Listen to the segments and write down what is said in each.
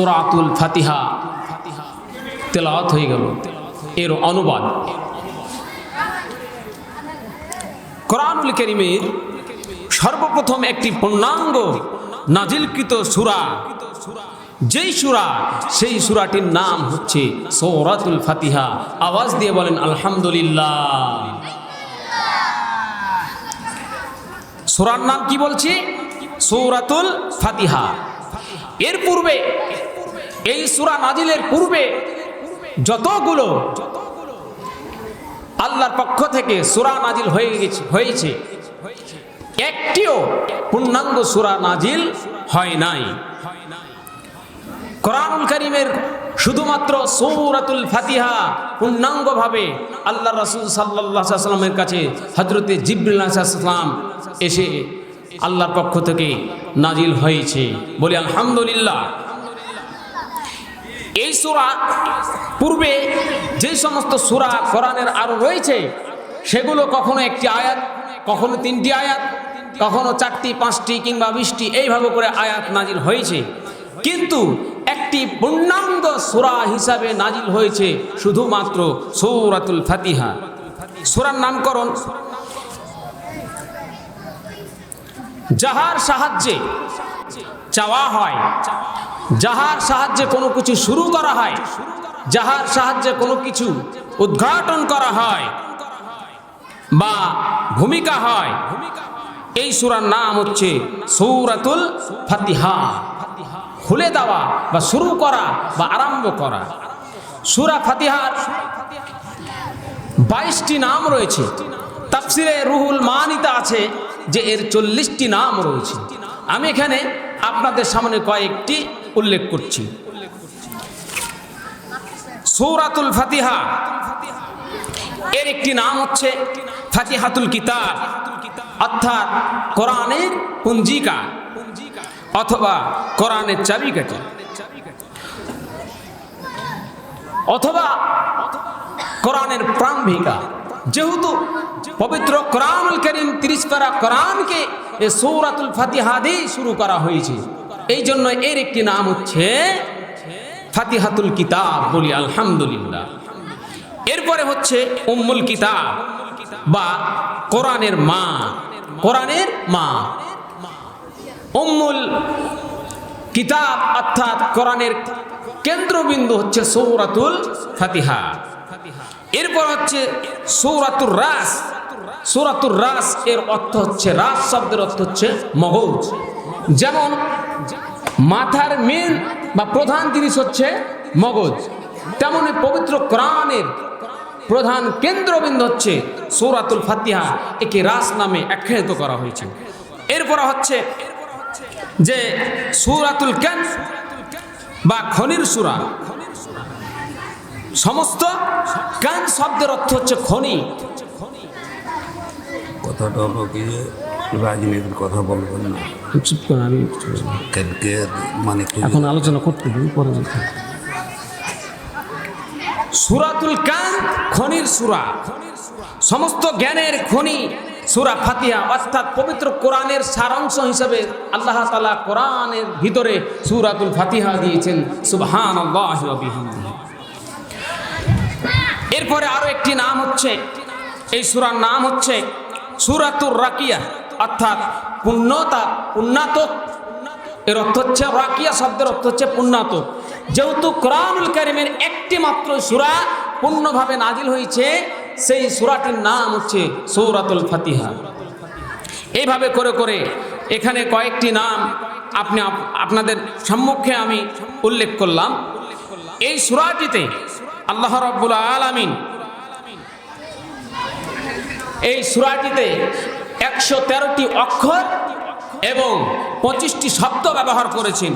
সুরাতুল ফাতিহা। তেলাওয়াত হয়ে গেল। এর অনুবাদ। কোরআনুল করিমের সর্বপ্রথম একটি পূর্ণাঙ্গ নাজিলকৃত সুরা। যেই সুরা, সেই সুরাটির নাম হচ্ছে সৌরাতুল ফাতিহা। আওয়াজ দিয়ে বলেন, আলহামদুলিল্লাহ। সুরার নাম কি বলছি? সৌরাতুল ফাতিহা। এর পূর্বে এই সুরা নাজিলের পূর্বে যতগুলো আল্লাহর পক্ষ থেকে সুরা নাজিল হয়ে গেছে, হয়েছে, একটিও পূর্ণাঙ্গ সুরা নাজিল হয় নাই। কোরআনুল করিমের শুধুমাত্র সৌরাতুল ফাতিহা পূর্ণাঙ্গভাবে আল্লাহ রসুল সাল্লাহ সাল্লামের কাছে হজরতে জিবরুল্লাহাম এসে আল্লাহর পক্ষ থেকে নাজিল হয়েছে। বলি, আলহামদুলিল্লাহ। এই সুরা পূর্বে যে সমস্ত সুরা কোরআনের আরও রয়েছে, সেগুলো কখনো একটি আয়াত, কখনো তিনটি আয়াত, কখনো চারটি, পাঁচটি কিংবা বিশটি, এইভাবে করে আয়াত নাজিল হয়েছে। কিন্তু একটি পূর্ণাঙ্গ সুরা হিসাবে নাজিল হয়েছে শুধুমাত্র সৌরাতুল ফাতিহা। সুরার নামকরণ যাহার সাহায্যে চাওয়া হয় যাহার সাহায্যে কোনো কিছু শুরু করা হয়, যাহার সাহায্যে কোনো কিছু উদ্ঘাটন করা হয় বা ভূমিকা হয়, এই সুরার নাম হচ্ছে সৌরাতুল ফাতিহা। খুলে দেওয়া বা শুরু করা বা আরম্ভ করা। সুরা ফাতিহার বাইশটি নাম রয়েছে। তাফসিরে রুহুল মানিতা আছে যে এর চল্লিশটি নাম রয়েছে। আমি এখানে আপনাদের সামনে কয়েকটি উল্লেখ করছি। সৌরাতুল ফাতিহা। এর একটি নাম হচ্ছে ফাতিহাতুল কিতাব। অর্থাৎ কোরআনের পুঞ্জিকা অথবা কোরআনের চাবিকাঠি। অথবা কোরআনের প্রাম্ভিকা। যেহেতু পবিত্র কোরআনুল করিম তিরিশ পারা কোরআনকে এ সৌরাতুল ফাতিহা দিয়ে শুরু করা হয়েছে। এই জন্য এর একটি নাম হচ্ছে ফাতিহাতুল কিতাব, বলি আলহামদুলিল্লাহ। এরপরে হচ্ছে উম্মুল কিতাব বা কোরআনের মা কোরআনের মা। উম্মুল কিতাব অর্থাৎ কোরআনের কেন্দ্রবিন্দু হচ্ছে সৌরাতুল ফাতিহা। এরপর হচ্ছে সৌরাতুর রাস। সৌরাতুর রাস এর অর্থ হচ্ছে, রাস শব্দের অর্থ হচ্ছে মগজ। যেমন মাথার মেন বা প্রধান জিনিস হচ্ছে মগজ। তেমনি পবিত্র কোরআনের প্রধান কেন্দ্রবিন্দু হচ্ছে সৌরাতুল ফাতিহা, একে রাস নামে আখ্যায়িত করা হয়েছে। এরপর হচ্ছে যে সৌরাতুল ক্যান বা খনির সুরা। সমস্ত কান শব্দের অর্থ হচ্ছে খনি। কথাটা কথা বলবেন না। চুপ করে আমি কালকে মানে এখন আলোচনা করতে দিন পরে যেতে সুরাতুল কান খনির সুরা। সমস্ত জ্ঞানের খনি সুরা ফাতিহা অর্থাৎ পবিত্র কোরআনের সারাংশ হিসেবে আল্লাহ তালা কোরআনের ভিতরে সুরাতুল ফাতিহা দিয়েছেন সুবহান এরপরে আরও একটি নাম হচ্ছে এই সুরার নাম হচ্ছে সুরাতুর রাকিয়া। অর্থাৎ পুণ্যতা, পুণ্যাতক। এর অর্থ হচ্ছে রাকিয়া শব্দের অর্থ হচ্ছে পুণ্যাতক। যেহেতু কোরআনুল কারিমের একটি মাত্র সুরা পূর্ণভাবে নাজিল হয়েছে, সেই সুরাটির নাম হচ্ছে সৌরাতুল ফাতিহা। এইভাবে করে করে এখানে কয়েকটি নাম আপনি আপনাদের সম্মুখে আমি উল্লেখ করলাম। এই সুরাটিতে আল্লাহ রব্বুল আলামিন এই সুরাটিতে একশো তেরোটি অক্ষর এবং পঁচিশটি শব্দ ব্যবহার করেছেন।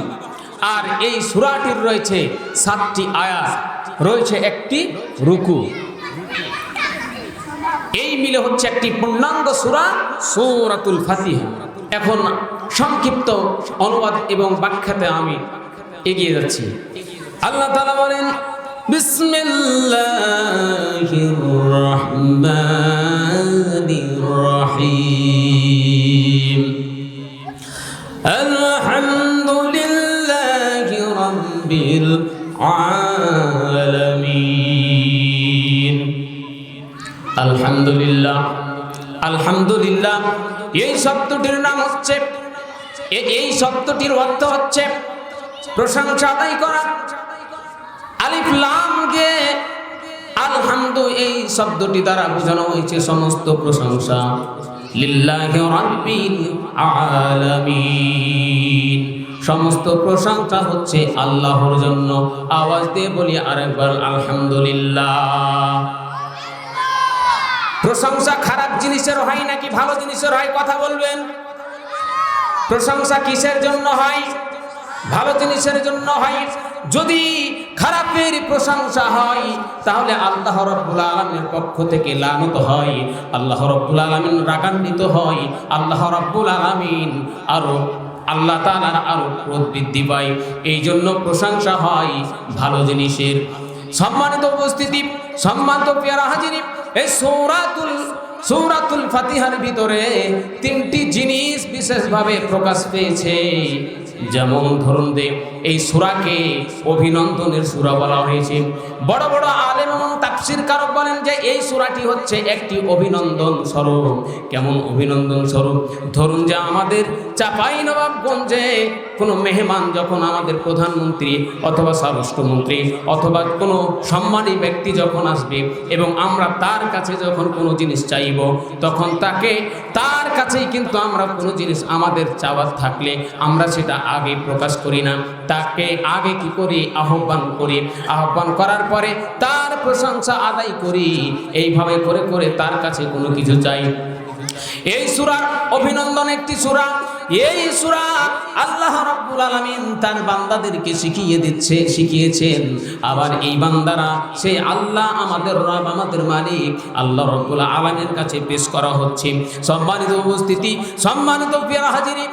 আর এই সুরাটির রয়েছে সাতটি আয়াত, রয়েছে একটি রুকু। এই মিলে হচ্ছে একটি পূর্ণাঙ্গ সুরা, সৌরাতুল ফাতিহা। এখন সংক্ষিপ্ত অনুবাদ এবং ব্যাখ্যাতে আমি এগিয়ে যাচ্ছি। আল্লাহ তালা বলেন, বিসমিল্লাহির রহমানির রহিম। আলহামদুলিল্লাহি রাব্বিল আলামিন। আলহামদুলিল্লাহ আলহামদুলিল্লাহ, এই শব্দটির নাম হচ্ছে এই শব্দটির অর্থ হচ্ছে প্রশংসা আদায় করা। আলিফ লাম গে, আলহামদু এই শব্দটি দ্বারা বোঝানো হয়েছে সমস্ত প্রশংসা। লিল্লাহি রাব্বিল আলামিন। সমস্ত প্রশংসা হচ্ছে আল্লাহর জন্য। আওয়াজ দিয়ে বলি আরেকবার, আলহামদুলিল্লাহ। প্রশংসা খারাপ জিনিসের হয় নাকি ভালো জিনিসের হয়, কথা বলবেন? প্রশংসা কিসের জন্য হয়? ভালো জিনিসের জন্য হয়। যদি খারাপের প্রশংসা হয়, তাহলে আল্লাহ রব্বুল আলমের পক্ষ থেকে লানত হয়। আল্লাহ রব্বুল আলমিন রাগান্বিত হয়। আল্লাহ রব্বুল আলমিন আরও, আল্লাহ তালার আরও ক্রোধ বৃদ্ধি পায়। এই জন্য প্রশংসা হয় ভালো জিনিসের। সম্মানিত উপস্থিতি, সম্মানিত পেয়ারা হাজিরি, এই সৌরাতুল সৌরাতুল ফাতিহার ভিতরে তিনটি জিনিস বিশেষভাবে প্রকাশ পেয়েছে। যেমন ধরুন দে এই সুরাকে অভিনন্দনের সুরা বলা হয়েছে। বড় বড় আলেম এবং তাফসির কারক বলেন যে এই সুরাটি হচ্ছে একটি অভিনন্দন স্বরূপ। কেমন অভিনন্দন স্বরূপ? ধরুন যে আমাদের চাপাই নবাবগঞ্জে কোনো মেহমান যখন আমাদের প্রধানমন্ত্রী অথবা স্বরাষ্ট্রমন্ত্রী অথবা কোনো সম্মানী ব্যক্তি যখন আসবে এবং আমরা তার কাছে যখন কোনো জিনিস চাইব, তখন তাকে তার কাছেই কিন্তু আমরা কোনো জিনিস আমাদের চাওয়ার থাকলে আমরা সেটা আগে প্রকাশ করি না, তাকে আগে কি করি? আহ্বান করি। আহ্বান করার পরে তার প্রশংসা আদায় করি। এইভাবে করে করে তার কাছে কোনো কিছু চাই। এই সুরার অভিনন্দন একটি সুরা। এই সুরা আল্লাহ রাব্বুল আলামিন তার বান্দাদেরকে শিখিয়ে দিচ্ছে, শিখিয়েছেন। আবার এই বান্দারা সেই আল্লাহ আমাদের রব, আমাদের মালিক, আল্লাহ রাব্বুল আলামিনের কাছে পেশ করা হচ্ছে। সম্মানিত উপস্থিতি, সম্মানিত পিয়ারা হাজিরি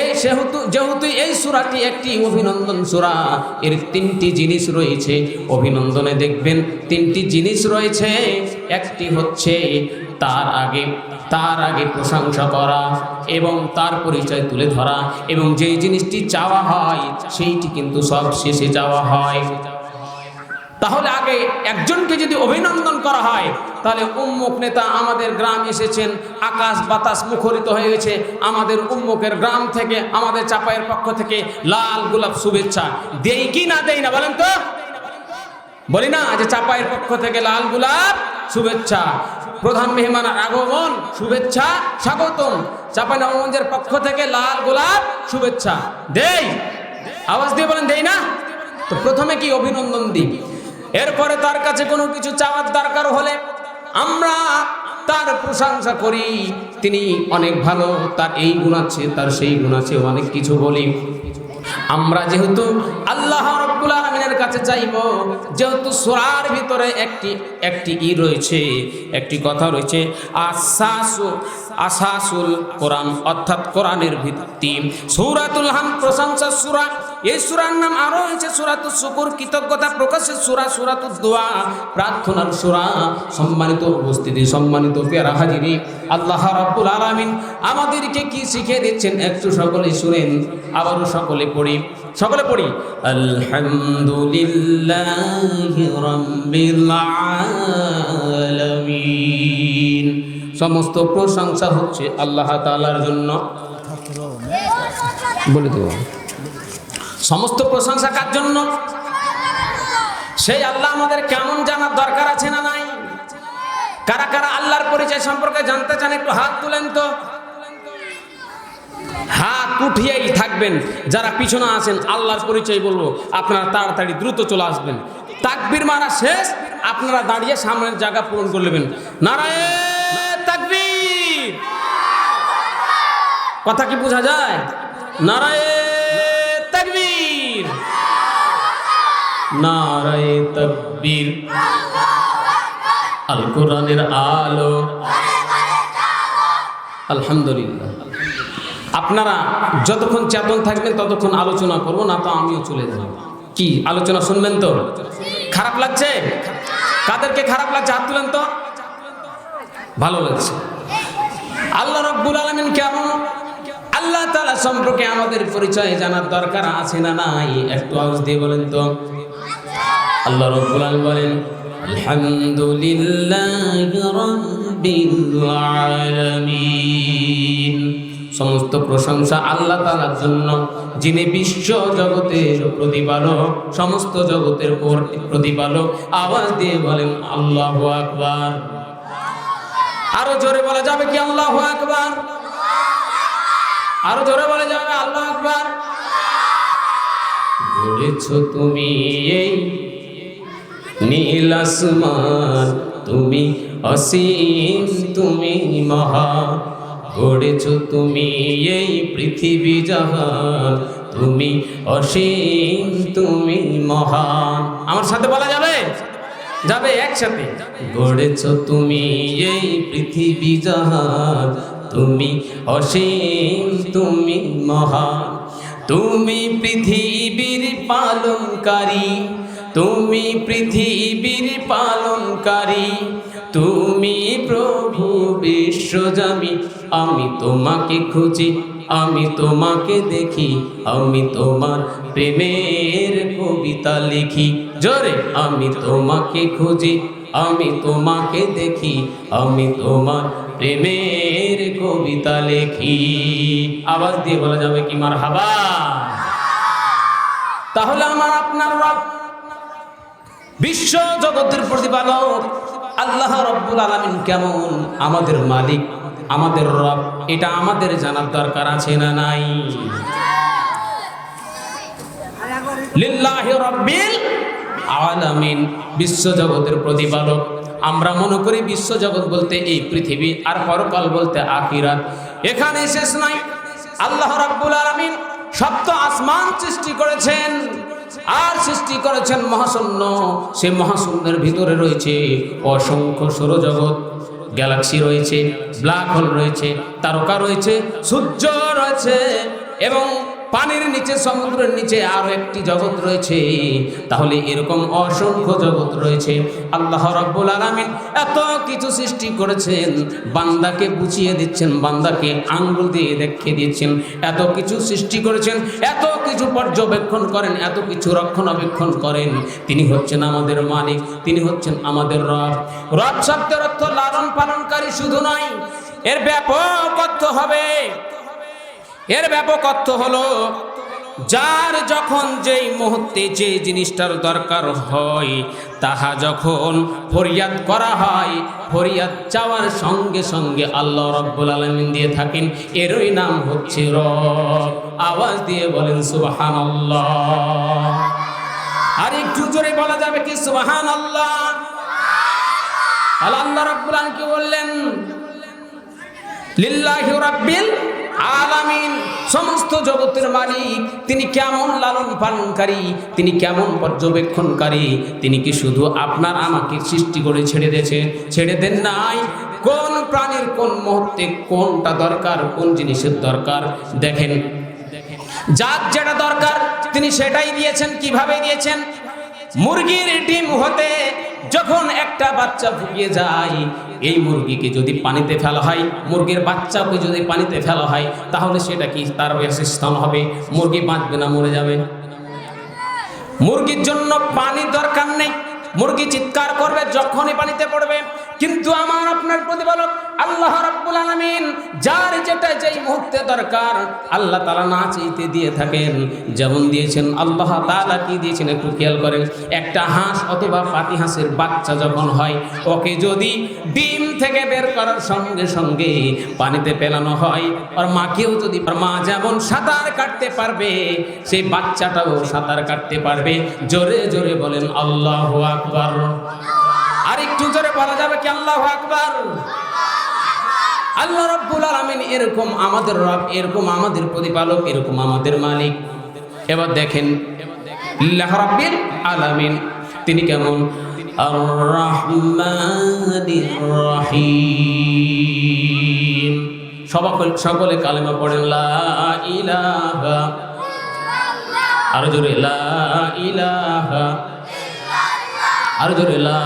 এই সেহেতু যেহেতু এই সুরাটি একটি অভিনন্দন সুরা, এর তিনটি জিনিস রয়েছে। অভিনন্দনে দেখবেন তিনটি জিনিস রয়েছে। একটি হচ্ছে তার আগে তার আগে প্রশংসা করা এবং তার পরিচয় তুলে ধরা এবং যেই জিনিসটি চাওয়া হয়, সেইটি কিন্তু সব শেষে চাওয়া হয়। তাহলে আগে একজনকে যদি অভিনন্দন করা হয়, তাহলে উম্মুক নেতা আমাদের গ্রাম এসেছেন, আকাশ বাতাস মুখরিত হয়ে গেছে, আমাদের উম্মুকের গ্রাম থেকে, আমাদের চাপাইয়ের পক্ষ থেকে লাল গোলাপ শুভেচ্ছা। দেই কি না দেই না বলেন তো? বলি না যে চাপাইয়ের পক্ষ থেকে লাল গোলাপ শুভেচ্ছা। প্রধান মেহমান আগমন, শুভেচ্ছা, স্বাগতম। চাপাই নবগঞ্জের পক্ষ থেকে লাল গোলাপ শুভেচ্ছা। দেই? আওয়াজ দিয়ে বলেন দেই না? তো প্রথমে কি অভিনন্দন দিই? এরপরে তার কাছে কোনো কিছু চাওয়ার দরকার হলে আমরা তার প্রশংসা করি। তিনি অনেক ভালো, তার এই গুণ আছে, তার সেই গুণ আছে অনেক কিছু বলি। আমরা যেহেতু আল্লাহ রব্বুল আলমিনের কাছে চাইব, যেহেতু সোরার ভিতরে একটি একটি ই রয়েছে, একটি কথা রয়েছে, আসাসু, আসাসুল কোরআন, অর্থাৎ কোরআনের ভিত্তি। সৌরাতুল হাম প্রশংসা সুরা এই সুরার নাম আরও হয়েছে সুরাত শুকুর কৃতজ্ঞতা প্রকাশের সুরা সুরাত দোয়া প্রার্থনার সুরা সম্মানিত উপস্থিতি সম্মানিত পেয়ারা হাজিরি। আল্লাহ রাব্বুল আলামিন আমাদেরকে কি শিখিয়ে দিচ্ছেন একটু সকলে শুনেন আবারও সকলে পড়ি। সকলে পড়ি আলহামদুলিল্লাহি রাব্বিল আলামিন। সমস্ত প্রশংসা হচ্ছে আল্লাহ তাআলার জন্য। বলে দেব। সমস্ত প্রশংসা কার জন্য? সেই আল্লাহ আমাদের কেমন জানার দরকার আছে না নাই? কারা কারা আল্লাহর পরিচয় সম্পর্কে জানতে চান, একটু হাত তুলেন তো। হাত উঠিয়েই থাকবেন। যারা পিছনে আছেন, আল্লাহর পরিচয় বলব, আপনারা তাড়াতাড়ি দ্রুত চলে আসবেন। তাকবির মারা শেষ, আপনারা দাঁড়িয়ে সামনের জায়গা পূরণ করে নেবেন। নারায়ণ তাকবীর! কথা কি বোঝা যায়? নারায়ণ নারায়ণ তাকবীর। আল কোরআনের আলো। আলহামদুলিল্লাহ। আপনারা যতক্ষণ চেতন থাকবেন, ততক্ষণ আলোচনা করব, না তো আমিও চলে যাব। কি, আলোচনা শুনবেন তো? খারাপ লাগছে? কাদেরকে খারাপ লাগছে? হাত তুলেন তো। ভালো লাগছে। আল্লাহ রব্বুল আলমিন কেমন আল্লাহ তালা সম্পর্কে আমাদের পরিচয় জানার দরকার আছে না নাই? একটু আওয়াজ দিয়ে বলেন তো। আল্লাহ রব্বুল বলেন, আলহামদুলিল্লাহ সমস্ত প্রশংসা আল্লাহ তাআলার জন্য, যিনি বিশ্ব জগতের প্রতিপালক, সমস্ত জগতের পর- প্রতিপালক। আওয়াজ দিয়ে বলেন, আল্লাহু আকবার। আরও জোরে বলা যাবে কি, আল্লাহ আকবার? আরও জোরে বলা যাবে আল্লাহ আকবার। গড়েছ তুমি এই নীল আসমান তুমি অসীম তুমি মহা। গড়েছ তুমি এই পৃথিবী জাহান তুমি অসীম তুমি মহান আমার সাথে বলা যাবে? যাবে একসাথে। গড়েছ তুমি এই পৃথিবী জাহান তুমি অসীম, তুমি মহান, তুমি পৃথিবীর পালনকারী, তুমি পৃথিবীর পালনকারী, তুমি প্রভু বিশ্বজামি আমি তোমাকে খুঁজি, আমি তোমাকে দেখি, আমি তোমার প্রেমের কবিতা লিখি, জোরে, আমি তোমাকে খুঁজি আমি তোমাকে দেখি আমি তোমার প্রেমের কবিতা লেখি। আওয়াজ দিয়ে বলা যাবে কি মার হাবা তাহলে আমার আপনার রব বিশ্ব জগতের প্রতিপালক আল্লাহ রব্বুল আলামিন কেমন? আমাদের মালিক আমাদের রব এটা আমাদের জানার দরকার আছে না নাই? লিল্লাহি রব্বিল আলামিন বিশ্ব জগতের প্রতিপালক। আমরা মনে করি বিশ্ব জগৎ বলতে এই পৃথিবী, আর পরকাল বলতে আখিরাত। এখানে শেষ নাই। আল্লাহ রাব্বুল আলামিন সপ্ত আসমান সৃষ্টি করেছেন, আর সৃষ্টি করেছেন মহাশূন্য। সে মহাশূন্যের ভিতরে রয়েছে অসংখ্য সৌরজগৎ, গ্যালাক্সি রয়েছে, ব্ল্যাক হোল রয়েছে, তারকা রয়েছে, সূর্য রয়েছে, এবং পানির নিচে, সমুদ্রের নিচে আরও একটি জগৎ রয়েছে। তাহলে এরকম অসংখ্য জগৎ রয়েছে। আল্লাহ রাব্বুল আলামিন এত কিছু সৃষ্টি করেছেন, বান্দাকে বুঝিয়ে দিচ্ছেন, বান্দাকে আঙ্গুল দিয়ে দেখিয়ে দিচ্ছেন। এত কিছু সৃষ্টি করেছেন, এত কিছু পর্যবেক্ষণ করেন, এত কিছু রক্ষণাবেক্ষণ করেন। তিনি হচ্ছেন আমাদের মালিক, তিনি হচ্ছেন আমাদের রব। রব শব্দের অর্থ লালন পালনকারী শুধু নয়, এর ব্যাপক অর্থ হবে এর ব্যাপক অর্থ হলো, যার যখন যেই মুহূর্তে যে জিনিসটার দরকার হয়, তাহা যখন ফরিয়াদ করা হয়, ফরিয়াদ চাওয়ার সঙ্গে সঙ্গে আল্লাহ রব্বুল আলমিন দিয়ে থাকেন, এরই নাম হচ্ছে রব। আওয়াজ দিয়ে বলেন সুবাহান আর একটু জোরে বলা যাবে কি সুবাহান আল্লাহ আল্লাহ রব্বুল আলম কি বললেন? লিল্লাহি রাব্বিল আলামিন, সমস্ত জগতের মালিক, তিনি কেমন লালন পালনকারী, তিনি কেমন পর্যবেক্ষণকারী, তিনি কি শুধু আপনার আমাকে সৃষ্টি করে ছেড়ে দিয়েছে, ছেড়ে দেন নাই? কোন প্রাণীর কোন মুহূর্তে কোনটা দরকার, কোন জিনিসের দরকার? দেখেন, যার যেটা দরকার, তিনি সেটাই দিয়েছেন, কীভাবে দিয়েছেন? মুরগির ডিম হতে যখন একটা বাচ্চা ফুকিয়ে যায় এই মুরগিকে যদি পানিতে ফেলা হয়, মুরগির বাচ্চাকে যদি পানিতে ফেলা হয়, তাহলে সেটা কি তার স্থান হবে? মুরগি বাঁচবে না, মরে যাবে। মুরগির জন্য পানি দরকার নেই। মুরগি চিৎকার করবে, যখনই পানিতে পড়বে কিন্তু আমার আপনার প্রতিপালক আল্লাহ রাব্বুল আলামিন যার যেটা যেই মুহূর্তে দরকার আল্লাহ তাআলা না চাইতে দিয়ে থাকেন। যেমন দিয়েছেন আল্লাহ তাআলা কি দিয়েছেন একটু খেয়াল করেন। একটা হাঁস অথবা পাতি হাঁসের বাচ্চা যখন হয়, ওকে যদি ডিম থেকে বের করার সঙ্গে সঙ্গে পানিতে পেলানো হয়, আর মাকেও যদি মা যেমন সাঁতার কাটতে পারবে, সেই বাচ্চাটাও সাঁতার কাটতে পারবে। জোরে জোরে বলেন, আল্লাহ আকবার। একটু জোরে বলা যাবে কি? আল্লাহ আকবার। আল্লাহ রব্বুল আলামিন এরকম আমাদের রব, এরকম আমাদের প্রতিপালক, এরকম আমাদের মালিক। এবার দেখেন রাব্বিল আলামিন তিনি কেমন? আর রহমানির রহিম সকল সকলে কালেমা পড়েন, লা ইলাহা আরও জোরে, লা ইলাহা আরও জোরে, লা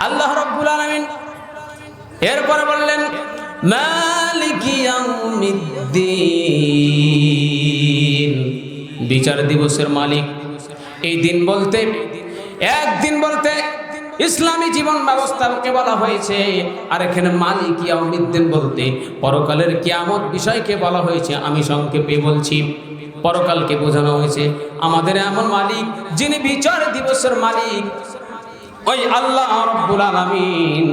আল্লাহ রাব্বুল আলামিন এরপরে বললেন বিচার দিবসের মালিক। এই দিন বলতে একদিন বলতে ইসলামী জীবন ব্যবস্থাকে বলা হয়েছে। আর এখানে মালিক ইয়াউমিদ্দিন বলতে, পরকালের কিয়ামত বিষয়কে বলা হয়েছে, আমি সংক্ষেপে বলছি। পরকালকে বোঝানো হয়েছে, আমাদের এমন মালিক, যিনি বিচার দিবসের মালিক। ওই আল্লাহ রব্বুল আলামিন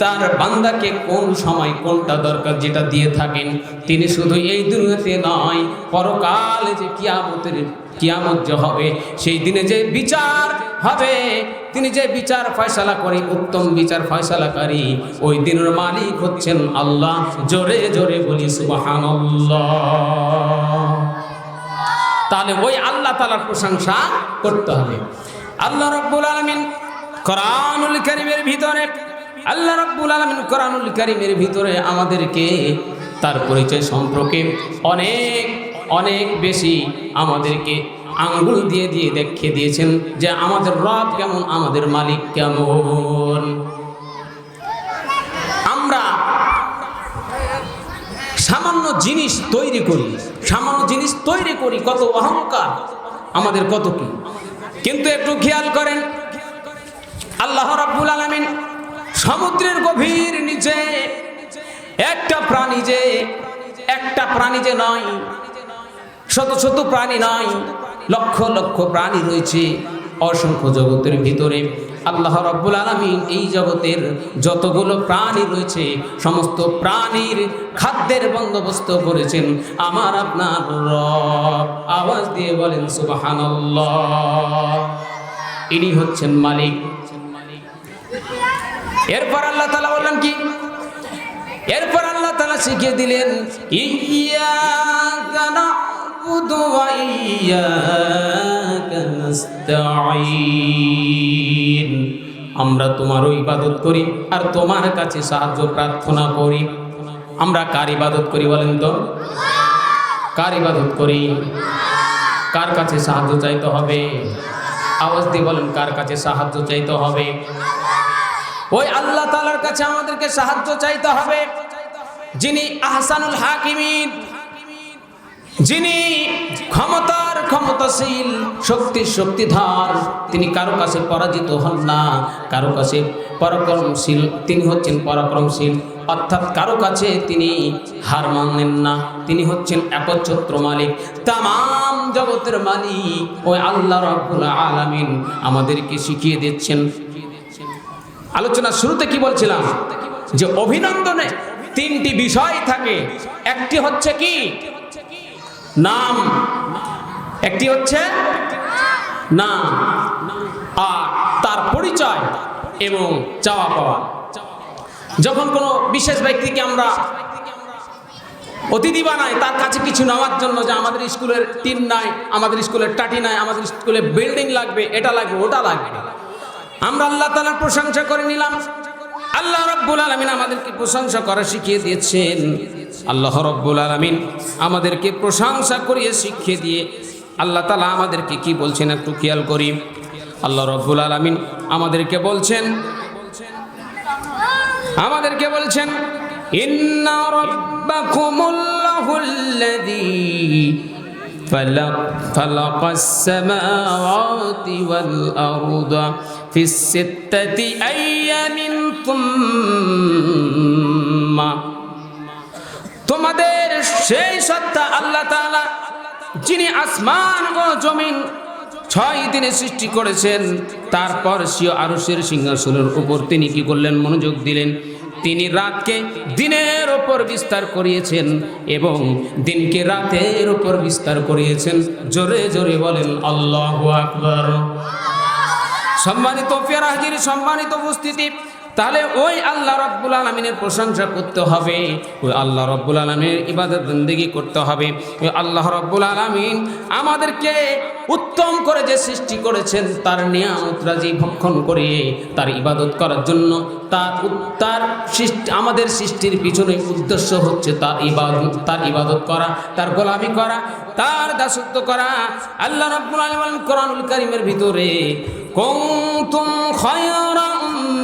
তার বান্দাকে কোন সময় কোনটা দরকার যেটা দিয়ে থাকেন, তিনি শুধু এই দুনিয়াতে নয়, পরকালে যে কিয়ামতের কিয়ামত যে হবে, সেই দিনে যে বিচার হবে, তিনি যে বিচার ফয়সালা করি, উত্তম বিচার ফয়সালাকারী ওই দিনের মালিক হচ্ছেন আল্লাহ। জোরে জোরে বলি, সুবহানাল্লাহ। তাহলে ওই আল্লাহ তালার প্রশংসা করতে হবে। আল্লাহ রব্বুল আলমিন কোরআনুল করিমের ভিতরে, আল্লাহ রব্বুল আলমিন কোরআনুল করিমের ভিতরে আমাদেরকে তার পরিচয় সম্পর্কে অনেক অনেক বেশি আমাদেরকে আঙ্গুল দিয়ে দিয়ে দেখিয়ে দিয়েছেন যে আমাদের রব কেমন, আমাদের মালিক কেমন। আমরা সামান্য জিনিস তৈরি করি, সামান্য জিনিস তৈরি করি, কত অহংকার, আমাদের কত কি? কিন্তু একটু খেয়াল করেন, আল্লাহ রাব্বুল আলামিন সমুদ্রের গভীর নিচে একটা প্রাণী যে, একটা প্রাণী যে নয় শত শত প্রাণী নয় লক্ষ লক্ষ প্রাণী রয়েছে অসংখ্য জগতের ভিতরে। আল্লাহ রব্বুল আলমিন এই জগতের যতগুলো প্রাণী রয়েছে, সমস্ত প্রাণীর খাদ্যের বন্দোবস্ত করেছেন। আমার আপনার রব আওয়াজ দিয়ে বলেন, সুবহানাল্লাহ। ইনি হচ্ছেন মালিক। এরপর আল্লাহ তালা বললেন কি? এরপর আল্লাহ তালা শিখিয়ে দিলেন না'বুদু ওয়া ইয়াকা নাস্তাঈন। আমরা তোমারও ইবাদত করি আর তোমার কাছে সাহায্য প্রার্থনা করি। আমরা কার ইবাদত করি বলেন তো? কার ইবাদত করি? কার কাছে সাহায্য চাইতে হবে? আওয়াজ দিয়ে বলেন, কার কাছে সাহায্য চাইতে হবে? ওই আল্লাহ তালার কাছে আমাদেরকে সাহায্য চাইতে হবে। যিনি আহসানুল হাকিমিন, যিনি ক্ষমতার ক্ষমতাশীল, শক্তির শক্তিধর, তিনি কারও কাছে পরাজিত হন না, কারও কাছে পরাক্রমশীল, তিনি হচ্ছেন পরাক্রমশীল, অর্থাৎ কারও কাছে তিনি হার মানেন না, তিনি হচ্ছেন একচ্ছত্র মালিক তাম জগতের মালিক, ওই আল্লাহ রব্বুল আলামিন আমাদেরকে শিখিয়ে দিচ্ছেন। আলোচনা শুরুতে কি বলছিলাম? যে অভিনন্দনে তিনটি বিষয় থাকে। একটি হচ্ছে কি? নাম। একটি হচ্ছে নাম। আর তার পরিচয় এবং চাওয়া পাওয়া। যখন কোনো বিশেষ ব্যক্তিকে আমরা অতিথি বানাই, তার কাছে কিছু নেওয়ার জন্য যে আমাদের স্কুলের টিন নাই, আমাদের স্কুলের টাটি নাই, আমাদের স্কুলে বিল্ডিং লাগবে, এটা লাগবে, ওটা লাগবে। আমরা আল্লাহ তালার প্রশংসা করে নিলাম আল্লাহ রব্বুল আলমিন আমাদেরকে প্রশংসা করা শিখিয়ে দিয়েছেন আল্লাহ রব্বুল আলমিন আমাদেরকে প্রশংসা করিয়ে শিখিয়ে দিয়ে আল্লাহ তালা আমাদেরকে কি বলছেন একটু খেয়াল করি আল্লাহ রব্বুল আলমিন আমাদেরকে বলছেন আমাদেরকে বলছেন ইন্না রাব্বাকুমুল্লাহুল্লাযী فلق فلق السماوات والأرض في الستة أيام ثم তোমাদের সেই সত্তা আল্লাহ তাআলা যিনি আসমান ও জমিন ছয় দিনে সৃষ্টি করেছেন তারপর সিও আরশের সিংহাসনের উপর তিনি কি করলেন মনোযোগ দিলেন তিনি রাতকে দিনের ওপর বিস্তার করিয়েছেন এবং দিনকে রাতের ওপর বিস্তার করিয়েছেন জোরে জোরে বলেন আল্লাহ আকবর সম্মানিত ফেরাহির সম্মানিত উপস্থিতি। তাহলে ওই আল্লাহ রব্বুল আলমিনের প্রশংসা করতে হবে। ওই আল্লাহ রব্বুল আলমিনের ইবাদত বন্দিগি করতে হবে। ওই আল্লাহ রব্বুল আলমিন আমাদেরকে উত্তম করে যে সৃষ্টি করেছেন, তার নিয়ামত রাজি ভক্ষণ করে তার ইবাদত করার জন্য তার তার সৃষ্টি, আমাদের সৃষ্টির পিছনে উদ্দেশ্য হচ্ছে তার ইবাদত তার ইবাদত করা, তার গোলামি করা, তার দাসত্ব করা। আল্লাহ রব্বুল আলমিন কোরআনুল কারিমের ভিতরে, কুনতুম খায়রা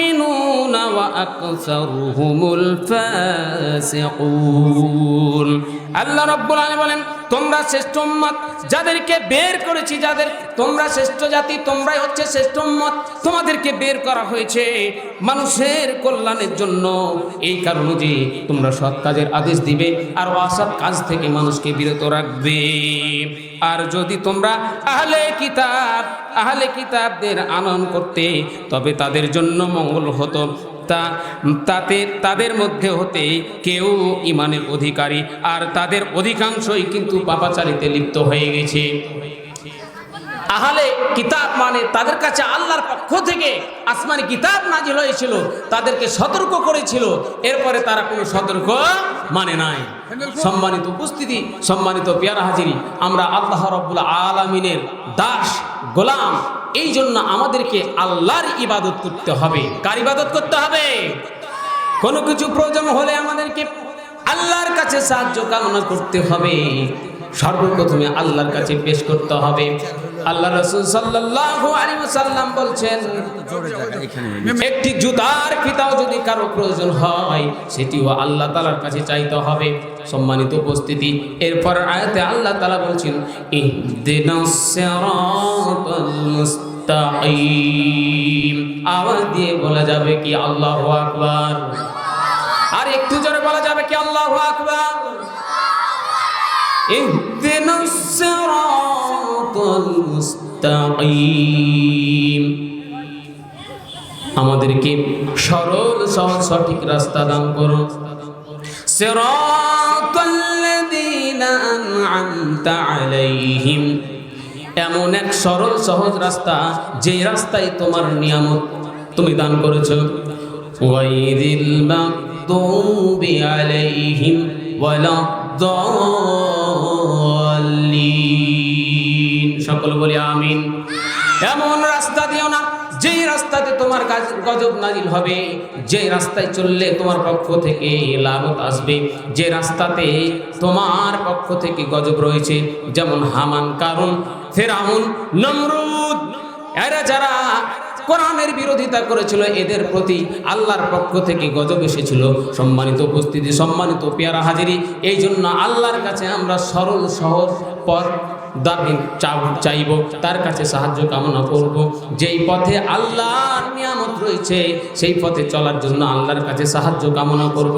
المؤمنون وأكثرهم الفاسقون. আল্লাহ রব্বুল আলামিন বলেন, তোমরা শ্রেষ্ঠ উম্মত যাদেরকে বের করেছি, যাদের তোমরা শ্রেষ্ঠ জাতি, তোমরাই হচ্ছে শ্রেষ্ঠ উম্মত, তোমাদেরকে বের করা হয়েছে মানুষের কল্যাণের জন্য। এই কারণে যে তোমরা সৎ কাজের আদেশ দিবে আর অসৎ কাজ থেকে মানুষকে বিরত রাখবে। আর যদি তোমরা আহলে কিতাব, আহলে কিতাবদের আনয়ন করতে, তবে তাদের জন্য মঙ্গল হতো। তা, তাতে, তাদের মধ্যে হতে কেউ ইমানের অধিকারী। আর তাদের অধিকাংশই কিন্তু পাপাচারিতে লিপ্ত হয়ে গেছে। আহলে কিতাব মানে তাদের কাছে আল্লাহর পক্ষ থেকে আসমানি কিতাব নাজিল হয়েছিল, তাদেরকে সতর্ক করেছিল। এরপরে তারা কোনো সতর্ক মানে নাই। সম্মানিত উপস্থিতি, সম্মানিত পেয়ারা হাজিরি, আমরা আল্লাহ রব্বুল আলমিনের দাস গোলাম এই জন্য আমাদেরকে আল্লাহর ইবাদত করতে হবে। কার ইবাদত করতে হবে? কোনো কিছু প্রয়োজন হলে আমাদেরকে আল্লাহর কাছে সাহায্য কামনা করতে হবে। সর্বপ্রথমে আল্লাহর কাছে পেশ করতে হবে। আল্লাহ রসুল সাল্লাল্লাহু বলছেন, একটি জুতার ফিতাও যদি কারও প্রয়োজন হয়, সেটিও আল্লাহ তালার কাছে চাইতে হবে। সম্মানিত উপস্থিতি, এরপর আয়তে আল্লাহ তালা বলছেন আওয়াজ দিয়ে বলা যাবে কি আল্লাহ আকবার? আর একটু জোরে বলা যাবে কি আল্লাহ আকবার? ইহদিনাস মুস্তাকিম আমাদেরকে সরল, সহজ, সঠিক রাস্তা দান করুন। এমন এক সরল, সহজ রাস্তা, যে রাস্তায় তোমার নিয়ামত তুমি দান করেছ। ওয়াইদিল মাগদুবি আলাইহিম ওয়ালা সকল বলি আমিন। এমন রাস্তা দিও না, যেই রাস্তাতে তোমার গাজ- গজব নাজিল হবে যে রাস্তায় চললে তোমার পক্ষ থেকে লালত আসবে, যে রাস্তাতে তোমার পক্ষ থেকে গজব রয়েছে, যেমন হামান কারণ ফেরাউন, নমরুদ। এরা যারা কোরআনের বিরোধিতা করেছিল, এদের প্রতি আল্লাহর পক্ষ থেকে গজব এসেছিল। সম্মানিত উপস্থিতি, সম্মানিত পেয়ারা হাজিরি এই জন্য আল্লাহর কাছে আমরা সরল, সহজ, পথ চাইব, তার কাছে সাহায্য কামনা করব। যেই পথে আল্লাহ নিয়ামত রয়েছে, সেই পথে চলার জন্য আল্লাহর কাছে সাহায্য কামনা করব।